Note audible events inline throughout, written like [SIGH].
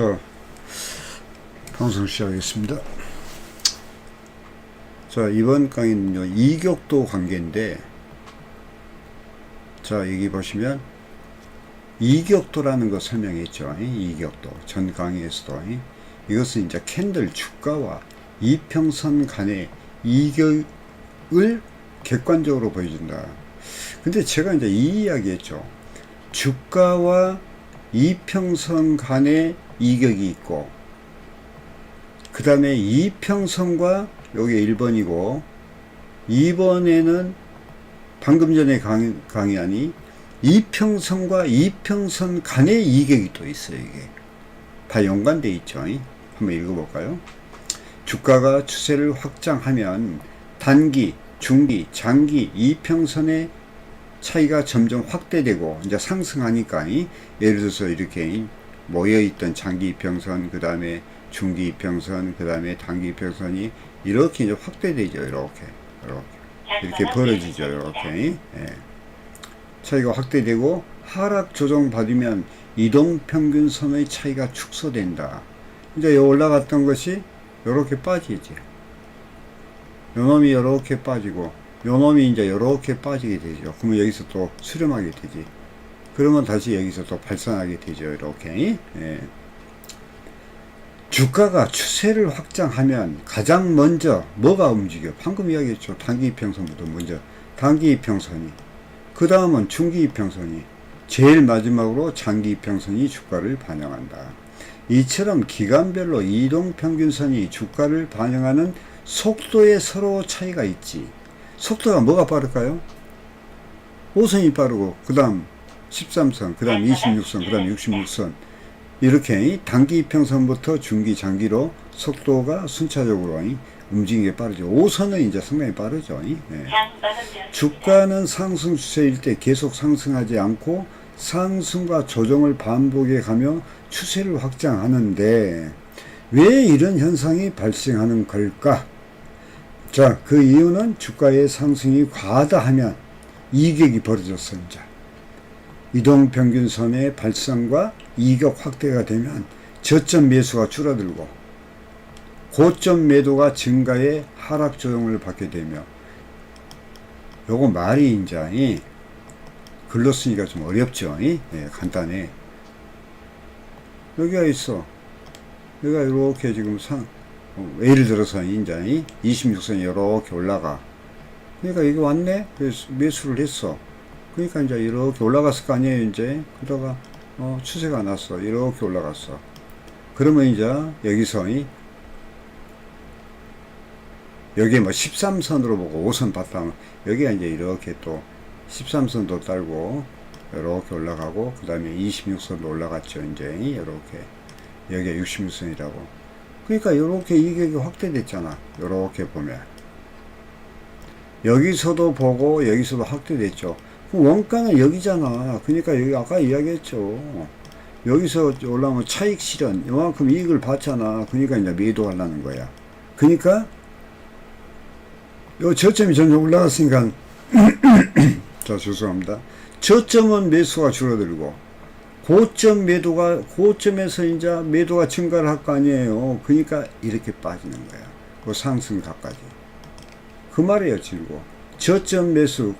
자, 방송 시작하겠습니다. 자, 이번 강의는요, 이격도 관계인데, 자, 여기 보시면, 이격도라는 거 설명했죠. 이 이격도. 전 강의에서도. 이. 이것은 이제 캔들 주가와 이평선 간의 이격을 객관적으로 보여준다. 근데 제가 이제 이 이야기 했죠. 주가와 이평선 간의 이격이 있고, 그 다음에 이평선과 요게 1번이고, 2번에는 방금 전에 강의, 강의하니 이평선과 이평선 간의 이격이 또 있어요, 이게. 다 연관돼 있죠. 한번 읽어볼까요? 주가가 추세를 확장하면 단기, 중기, 장기, 이평선의 차이가 점점 확대되고 이제 상승하니까 이, 예를 들어서 이렇게 모여있던 장기 이평선 그 다음에 중기 이평선 그 다음에 단기 이평선이 이렇게 이제 확대되죠 이렇게 이렇게 이렇게 벌어지죠 이렇게 예. 차이가 확대되고 하락 조정 받으면 이동 평균선의 차이가 축소된다 이제 올라갔던 것이 이렇게 빠지지 요 놈이 이렇게 빠지고 요 놈이 이제 이렇게 빠지게 되죠. 그러면 여기서 또 수렴하게 되지. 그러면 다시 여기서 또 발산하게 되죠. 이렇게. 예. 주가가 추세를 확장하면 가장 먼저 뭐가 움직여? 방금 이야기했죠. 단기 이평선부터 먼저. 단기 이평선이. 그 다음은 중기 이평선이. 제일 마지막으로 장기 이평선이 주가를 반영한다. 이처럼 기간별로 이동 평균선이 주가를 반영하는 속도에 서로 차이가 있지. 속도가 뭐가 빠를까요? 5선이 빠르고, 그 다음 13선, 그 다음 26선, 그 다음 66선. 이렇게 단기 이평선부터 중기, 장기로 속도가 순차적으로 움직이는 게 빠르죠. 5선은 이제 상당히 빠르죠. 네. 주가는 상승 추세일 때 계속 상승하지 않고 상승과 조정을 반복해 가며 추세를 확장하는데 왜 이런 현상이 발생하는 걸까? 자, 그 이유는 주가의 상승이 과다하면 이격이 벌어졌어, 이제. 이동 평균선의 발상과 이격 확대가 되면 저점 매수가 줄어들고 고점 매도가 증가해 하락 조정을 받게 되며 요거 말이 이제 글로 쓰기가 좀 어렵죠. 예, 간단해. 여기가 있어. 여기가 이렇게 지금 상, 어, 예를 들어서 이제 26선이 이렇게 올라가. 그러니까 이게 왔네? 그래서 매수를 했어. 그러니까 이제 이렇게 올라갔을 거 아니에요, 이제. 그러다가, 어, 추세가 났어. 이렇게 올라갔어. 그러면 이제 여기서 이 여기 뭐 13선으로 보고 5선 봤다면 여기가 이제 이렇게 또 13선도 딸고 이렇게 올라가고 그 다음에 26선도 올라갔죠 이제. 이렇게. 여기가 66선이라고. 그러니까 이렇게 이격이 확대됐잖아. 이렇게 보면. 여기서도 보고 여기서도 확대됐죠. 그 원가는 여기잖아. 그러니까 여기 아까 이야기했죠. 여기서 올라오면 차익 실현. 이만큼 이익을 받잖아. 그러니까 이제 매도하려는 거야. 그러니까 요 저점이 점점 올라갔으니까 [CLEARS THROAT] 자 죄송합니다. 저점은 매수가 줄어들고 고점 매도가 고점에서 이제 매도가 증가를 할 거 아니에요. 그러니까 이렇게 빠지는 거야. 그 상승 가까지. 그 말이에요 지고 저점 매수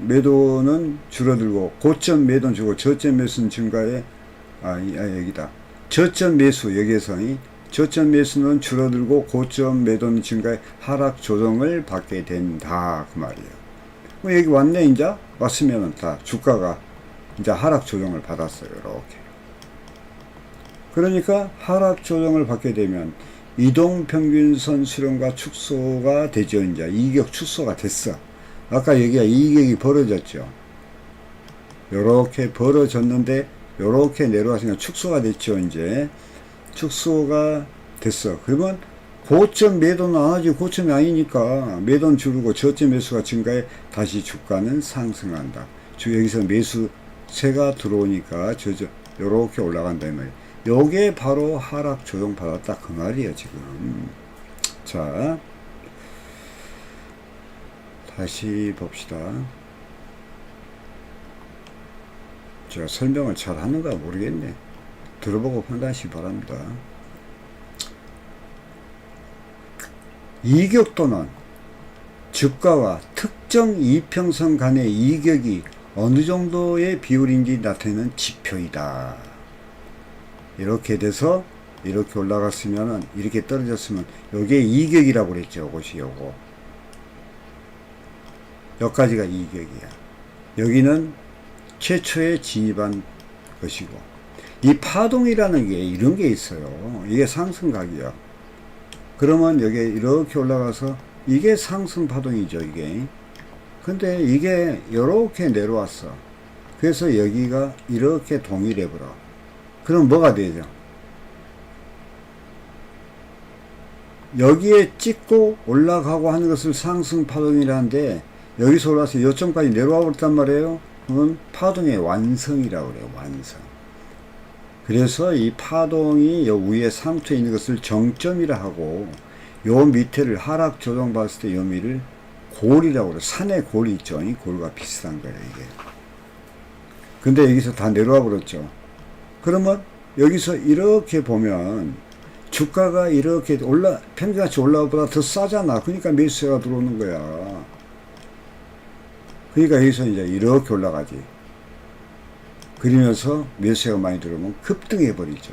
매도는 줄어들고 고점 매도는 줄고 저점 매수는 증가해 아, 아 여기다 저점 매수 여기에서 이 저점 매수는 줄어들고 고점 매도는 증가해 하락 조정을 받게 된다 그 말이에요. 뭐 여기 왔네 이제 왔으면은 다 주가가 이제 하락 조정을 받았어요 이렇게. 그러니까 하락 조정을 받게 되면 이동 평균선 수렴과 축소가 되죠 이제 이격 축소가 됐어. 아까 여기가 이격이 벌어졌죠. 요렇게 벌어졌는데 요렇게 내려왔으니까 축소가 됐죠 이제. 축소가 됐어. 그러면 고점 매도는 안 하지. 고점이 아니니까 매도는 줄고 저점 매수가 증가해 다시 주가는 상승한다. 주 여기서 매수세가 들어오니까 저저 요렇게 올라간다 이 말이야. 요게 바로 하락 조정 받았다 그 말이에요 지금. 자 다시 봅시다. 제가 설명을 잘 하는가 모르겠네. 들어보고 판단하시기 바랍니다. 이격 또는 주가와 특정 이평선 간의 이격이 어느 정도의 비율인지 나타내는 지표이다. 이렇게 돼서 이렇게 올라갔으면은 이렇게 떨어졌으면 요게 이격이라고 그랬죠. 요것이 요거. 여기까지가 이격이야. 여기는 최초에 진입한 것이고 이 파동이라는 게 이런 게 있어요. 이게 상승각이야. 그러면 여기 이렇게 올라가서 이게 상승 파동이죠, 이게. 근데 이게 이렇게 내려왔어. 그래서 여기가 이렇게 동일해 버려. 그럼 뭐가 되죠? 여기에 찍고 올라가고 하는 것을 상승 파동이라는데 여기서 올라와서 요점까지 내려와 버렸단 말이에요. 그건 파동의 완성이라고 그래요. 완성. 그래서 이 파동이 요 위에 상투에 있는 것을 정점이라 하고 요 밑에를 하락 조정 봤을 때요 밑을 골이라고 그래요. 산의 골이 있죠. 이 골과 비슷한 거예요, 이게. 근데 여기서 다 내려와 버렸죠. 그러면 여기서 이렇게 보면 주가가 이렇게 올라 평균같이 올라보다 더 싸잖아. 그러니까 매수세가 들어오는 거야. 그러니까 여기서 이제 이렇게 올라가지. 그러면서 매수세가 많이 들어오면 급등해 버리죠.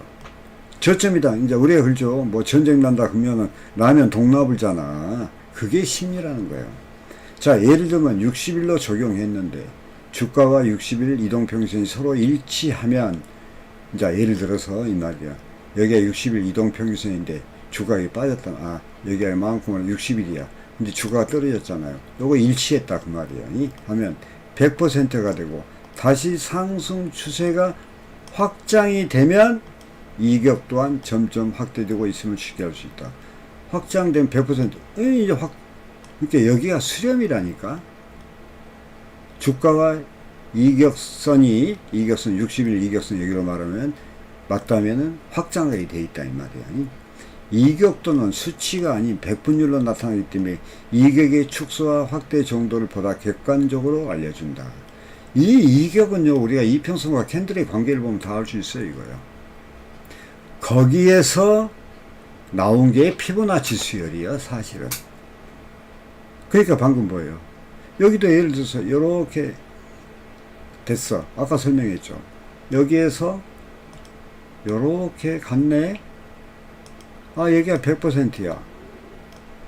저점이다. 이제 우리가 그러죠. 뭐 전쟁 난다 그러면은 라면 동납을잖아. 그게 심리라는 거예요. 자, 예를 들면 60일로 적용했는데 주가와 60일 이동평균선이 서로 일치하면 자, 예를 들어서 이 말이야. 여기가 60일 이동평균선인데 주가가 빠졌다. 아, 여기가 이만큼은 60일이야. 근데 주가가 떨어졌잖아요. 요거 일치했다 그 말이에요. 이? 하면 100%가 되고 다시 상승 추세가 확장이 되면 이격 또한 점점 확대되고 있음을 쉽게 할수 있다. 확장된 100% 에이, 이제 확 그러니까 여기가 수렴이라니까. 주가와 이격선이 이격선 60일 이격선 여기로 말하면 맞다면은 확장이 돼 있다 이 말이야. 이격도는 수치가 아닌 백분율로 나타나기 때문에 이격의 축소와 확대 정도를 보다 객관적으로 알려준다. 이 이격은요 우리가 이평선과 캔들의 관계를 보면 다 알 수 있어요 이거요. 거기에서 나온 게 피보나치 수열이야 사실은. 그러니까 방금 뭐예요? 여기도 예를 들어서 이렇게 됐어. 아까 설명했죠. 여기에서 요렇게 갔네. 아, 여기가 100%야.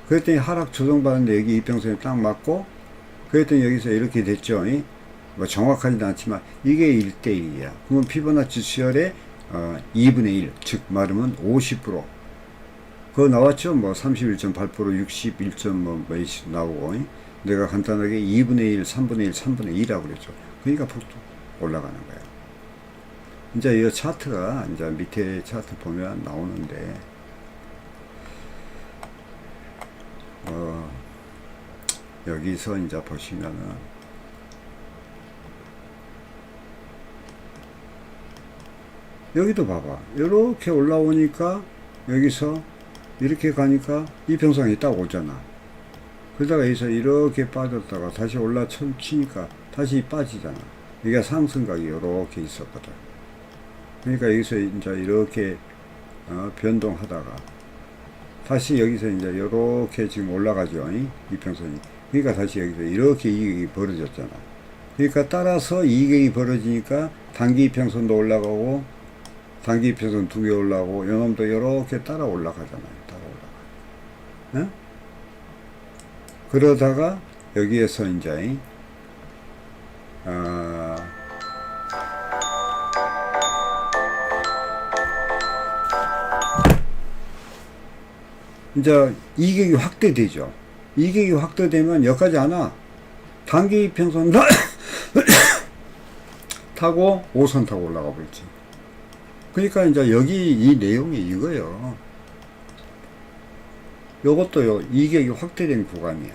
그랬더니 하락 조정받았는데 여기 이평선에 딱 맞고, 그랬더니 여기서 이렇게 됐죠. 이? 뭐 정확하지는 않지만 이게 1대1이야. 그러면 피보나치 수열의 어, 2분의 1, 즉 말하면 50%. 그거 나왔죠? 뭐 31.8%, 61. 뭐, 뭐 나오고. 이? 내가 간단하게 2분의 1, 3분의 1, 3분의 2라고 그랬죠. 그러니까 폭도 올라가는 거야. 이제 이 차트가 이제 밑에 차트 보면 나오는데 어 여기서 이제 보시면은 여기도 봐봐. 이렇게 올라오니까 여기서 이렇게 가니까 이평선이 딱 오잖아. 그러다가 여기서 이렇게 빠졌다가 다시 올라 치니까 다시 빠지잖아. 이게 상승각이 이렇게 있었거든. 그러니까 여기서 이제 이렇게 어, 변동하다가 다시 여기서 이제 이렇게 지금 올라가죠. 이? 이평선이. 그러니까 다시 여기서 이렇게 이격이 벌어졌잖아. 그러니까 따라서 이격이 벌어지니까 단기 이평선도 올라가고 단기 이평선 두 개 올라가고 요놈도 이렇게 따라 올라가잖아요. 따라 올라가. 어? 그러다가 여기에서 이제 어, 이제 이격이 확대되죠. 이격이 확대되면 여기까지 안 와. 단기 이평선 [COUGHS] 타고 5선 타고 올라가 버렸지. 그러니까 이제 여기 이 내용이 이거예요. 요것도요, 이격이 확대된 구간이야.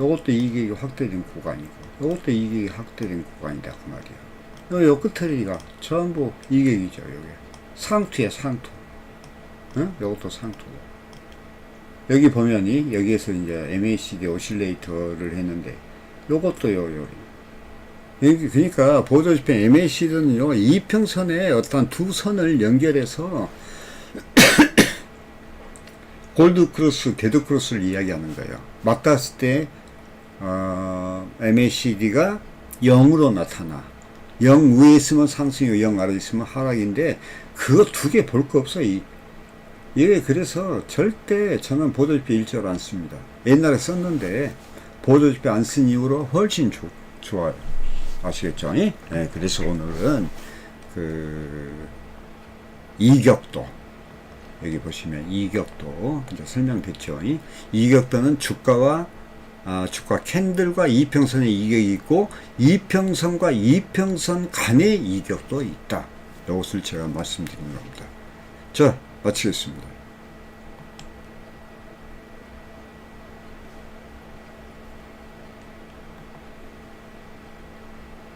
요것도 이격이 확대된 구간이고, 요것도 이격이 확대된 구간이다. 그 말이야. 요, 요 끝터리가 전부 이격이죠, 요게. 상투야, 상투. 응? 요것도 상투고. 여기 보면이 여기에서 이제 MACD 오실레이터를 했는데 요것도요 요 이게 그러니까 보도집행 MACD는요 이평선에 어떤 두 선을 연결해서 [COUGHS] 골드 크로스, 데드 크로스를 이야기하는 거예요. 맞닿았을 때 어, MACD가 0으로 나타나. 0 위에 있으면 상승이고 0 아래에 있으면 하락인데 그거 두 개 볼 거 없어. 이. 이게 그래서 절대 저는 보도지표 일절 안 씁니다. 옛날에 썼는데 보도지표 안 쓴 이후로 훨씬 좋, 좋아요. 아시겠죠? 예, 그래서 오늘은 그 이격도 여기 보시면 이격도 이제 설명됐죠. 이 이격도는 주가와 아, 주가 캔들과 이평선의 이격이 있고 이평선과 이평선 간의 이격도 있다. 이것을 제가 말씀드리는 겁니다. 자, 마치겠습니다.